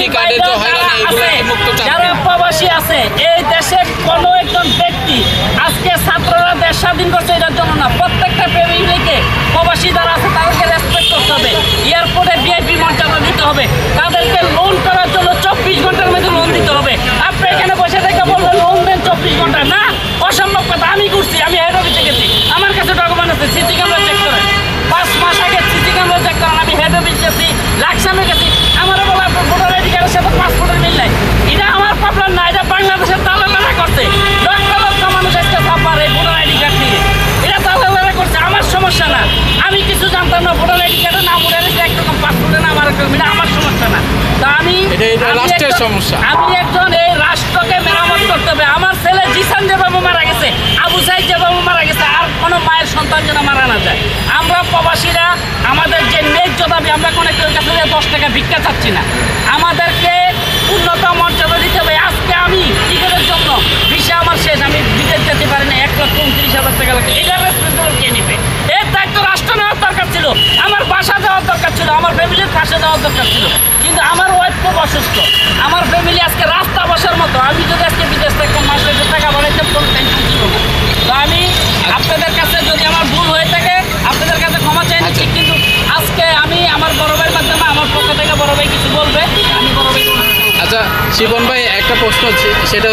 যে কার্ডের যে হয়রানি এগুলো মুক্ত যারা প্রবাসী আছে এই দেশের কোনো একজন ব্যক্তি আজকে ছাত্ররা দেশ স্বাধীন করছে এটার জন্য না। প্রত্যেকটা প্রেমিককে প্রবাসী যারা আছে তাদেরকে রেসপেক্ট করতে হবে। এয়ারপোর্টে ভিআইপি মর্যাদা দিতে হবে। তাদেরকে লোন করার জন্য চব্বিশ ঘণ্টার মধ্যে লোন দিতে হবে। আপনি এখানে বসে থেকে বললেন লোন দেন চব্বিশ ঘণ্টা। না অসম্ভব কথা। আমি করছি আমি হেড অফিসে গেছি। আমার কাছে ডকুমেন্ট আছে সিসি ক্যামেরা চেক করেন। পাঁচ মাস আগে সিসি ক্যামেরা চেক করেন আমি হেড অফিস গেছি লাকসামে গেছি। এটা- এটা রাষ্ট্রের সমস্যা। আমি একজন এই রাষ্ট্রকে মেরামত করতে হবে। আমার ছেলে জিসান যেভাবে মারা গেছে আবু সাইদ যেভাবে মারা গেছে আর কোনো মায়ের সন্তান যেন মারা না যায়। আমরা প্রবাসীরা আমাদের যে ন্যায্য দাবি আমরা কোনো কেউ কাছে দশ টাকা ভিক্ষা চাচ্ছি না। আমাদেরকে উন্নত মর্যাদা দিতে হবে। আজকে আমি টিকিটের জন্য ভিসা আমার শেষ। আমি বিদেশ যেতে পারি না। এক লক্ষ উনত্রিশ হাজার টাকা লাগবে এটার রেসপন্সিবল কে নেবে? এর দায়িত্ব রাষ্ট্র নেওয়ার দরকার ছিল। আমার বাসা দেওয়ার দরকার ছিল। আমার ফ্যামিলির পাশে দেওয়ার দরকার ছিল কিন্তু আমার ওয়াইফ খুব অসুস্থ। আমার ফ্যামিলি আজকে রাস্তা বসার মতো। আমি যদি আজকে বিদেশ থাকতাম মাসে যে টাকা বাড়াইতাম কোনো টেনশন ছিল না। তো আমি আপনাদের কাছে যদি আমার ভুল হয়ে থাকে আপনাদের কাছে ক্ষমা চাই নিচ্ছি। কিন্তু আজকে আমি আমার বড় ভাইয়ের মাধ্যমে আমার পক্ষ থেকে বড় ভাই কিছু বলবে আমি বড় ভাই আচ্ছা শিবন ভাই একটা প্রশ্ন সেটা